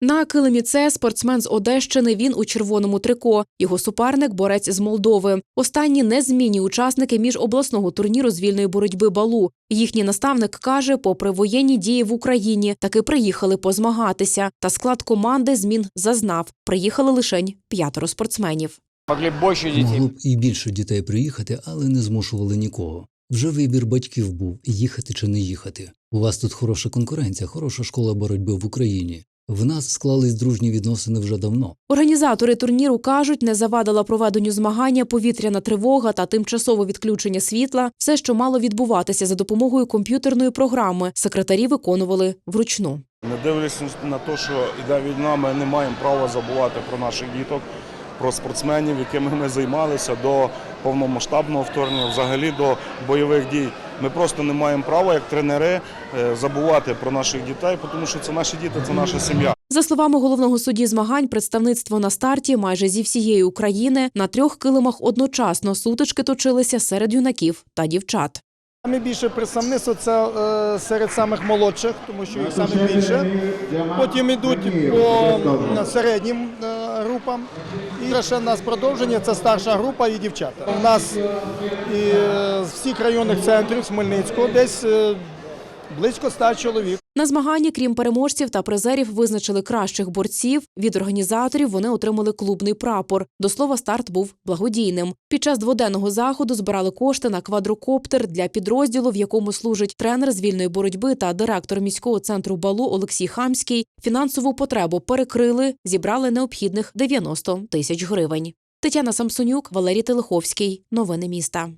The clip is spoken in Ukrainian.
На килимі це спортсмен з Одещини. Він у червоному трико. Його суперник борець з Молдови. Останні незмінні учасники міжобласного турніру з вільної боротьби балу. Їхній наставник каже, попри воєнні дії в Україні, таки приїхали позмагатися. Та склад команди змін зазнав. Приїхали лишень п'ятеро спортсменів. Могли б більше дітей. Могло б і більше дітей приїхати, але не змушували нікого. Вже вибір батьків був їхати чи не їхати. У вас тут хороша конкуренція, хороша школа боротьби в Україні. В нас склались дружні відносини вже давно. Організатори турніру кажуть, не завадила проведенню змагання повітряна тривога та тимчасове відключення світла. Все, що мало відбуватися за допомогою комп'ютерної програми, секретарі виконували вручну. Не дивлячись на те, що йде війна, ми не маємо права забувати про наших діток, про спортсменів, якими ми займалися до повномасштабного вторгнення, взагалі до бойових дій. Ми просто не маємо права, як тренери, е, забувати про наших дітей, тому що це наші діти, це наша сім'я. За словами головного судді змагань, представництво на старті майже зі всієї України на трьох килимах одночасно сутички точилися серед юнаків та дівчат. Саме більше представництво це е, серед самих молодших, тому що їх саме більше. Потім йдуть по середнім е, групам. І ще в нас продовження це старша група і дівчата. У нас е, з всіх районних центрів Хмельницького десь е, близько ста чоловік. На змаганні, крім переможців та призерів, визначили кращих борців. Від організаторів вони отримали клубний прапор. До слова, старт був благодійним. Під час дводенного заходу збирали кошти на квадрокоптер для підрозділу, в якому служить тренер з вільної боротьби та директор міського центру балу Олексій Хамський. Фінансову потребу перекрили, зібрали необхідних 90 тисяч гривень. Тетяна Самсонюк, Валерій Телеховський. Новини міста.